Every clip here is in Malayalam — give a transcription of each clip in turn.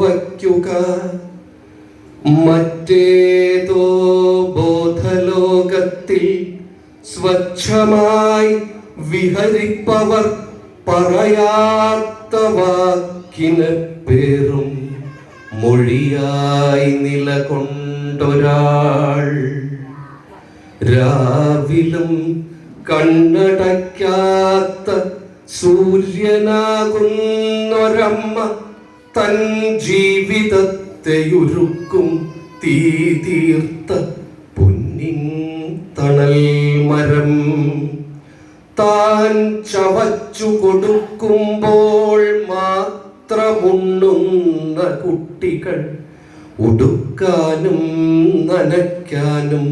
വയ്ക്കുക മറ്റേതോ ബോധലോകത്തിൽ സ്വച്ഛമായി വിഹരിപ്പവർ പറയാത്ത വാക്കിന് പേറും മൊഴിയായി നിലകൊണ്ടൊരാൾ. രാവിലും കണ്ണടയ്ക്കാത്ത സൂര്യനാകുന്നൊരമ്മ തൻ ജീവിതത്തെയുരുക്കും തീ തീർത്ത പൊന്നിൻ തണൽ മരം. താൻ ചവച്ചു കൊടുക്കുമ്പോൾ മാത്രമുണ്ണുന്ന കുട്ടികൾ ഉടുക്കാനും നനയ്ക്കാനും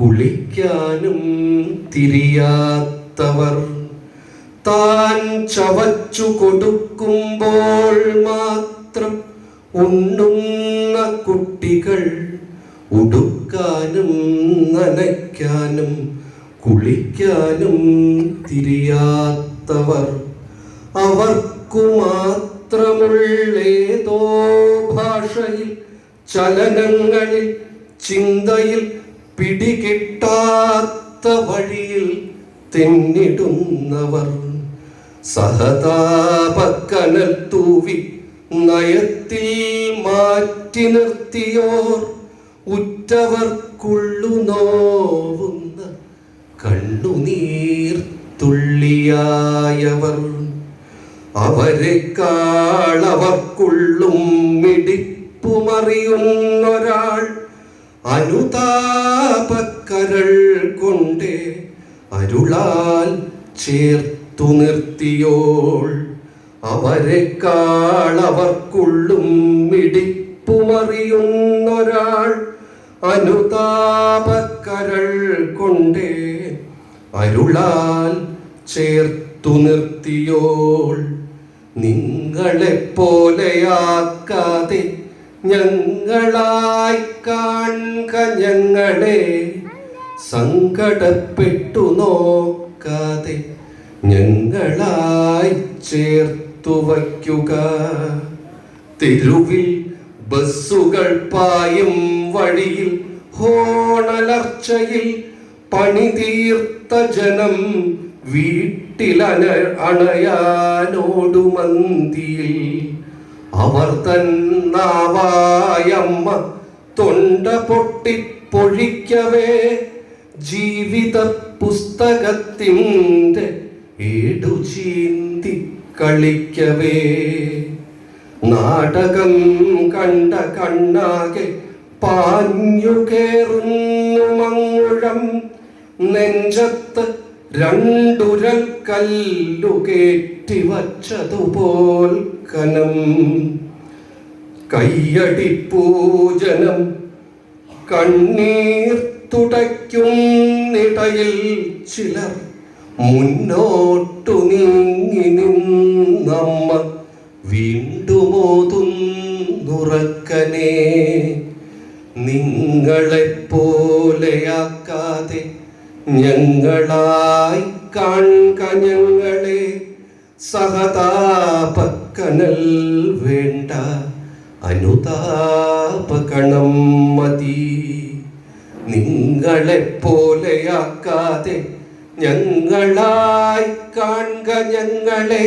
കുളിക്കാനും തിരിയാത്തവർ. താൻ ചവച്ചു കൊടുക്കുമ്പോൾ മാത്രം ഉണ്ണുന്ന കുട്ടികൾ ഉടുക്കാനും നനയ്ക്കാനും കുളിക്കാനും തിരിയാത്തവർ. അവർക്കു മാത്രമുള്ളേതോ ഭാഷയിൽ ചലനങ്ങളിൽ ചിന്തയിൽ പിടികിട്ടാത്ത വഴിയിൽ തെന്നിടുന്നവർ. സഹതാപക്കനൽ തൂവി നയത്തിൽ മാറ്റി നിർത്തിയോർ ഉറ്റവർക്കുള്ളു നോവുന്ന കണ്ണുനീർ തുള്ളിയായവർ. അവരെക്കാളവർക്കുള്ളും മിടിപ്പുമറിയുന്നൊരാൾ അനുതാപക്കരൾ കൊണ്ടേ അരുളാൽ ചേർത്തു നിർത്തിയോൾ. അവരെക്കാളവർക്കുള്ളും മിടിപ്പുമറിയുന്നൊരാൾ. അനുതാപക്കരൾ കൊണ്ടേ അരുളാൽ ചേർത്തു നിർത്തിയോൾ. നിങ്ങളെ പോലെയാക്കാതെ ഞങ്ങളായി കാൺക ഞങ്ങളെ. സങ്കടപ്പെട്ടു നോക്കാതെ ഞങ്ങളായി ചേർത്തു വയ്ക്കുക. തെരുവിൽ ബസ്സുകൾ പായും വഴിയിൽ ഹോണലർച്ചയിൽ പണി തീർത്ത ജനം വീട്ടിലന അണയാനോടുമന്തിയിൽ. അവർ തന്നാവായമ്മ തൊണ്ട പൊട്ടിപ്പൊഴിക്കവേ ജീവിത പുസ്തകത്തിന്റെ ഏടു ചീന്തി കളിക്കവേ. നാടകം കണ്ട കണ്ണാകെ പാഞ്ഞു കേറുന്നു മങ്ങുഴം നെഞ്ചത്ത് രണ്ടുരൽ കല്ലു കേറ്റി വച്ചതുപോൽ കനം. കയ്യടി പൂജനം കണ്ണീർ തുടയ്ക്കുന്നിടയിൽ ചിലർ മുന്നോട്ടു നീങ്ങി നിന്നമ്മ വീണ്ടുമോതുന്നുറക്കനെ നിങ്ങളെപ്പോലെയാക്കാതെ ഞങ്ങളായി കാൺക ഞങ്ങളെ. സഹതാപക്കനൽ വേണ്ട അനുതാപകണം മതി. നിങ്ങളെപ്പോലെയാക്കാതെ ഞങ്ങളായി കാൺക ഞങ്ങളെ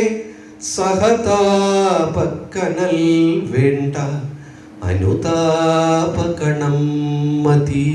സഹതാപക്കനൽ വേണ്ട അനുതാപകണം മതി.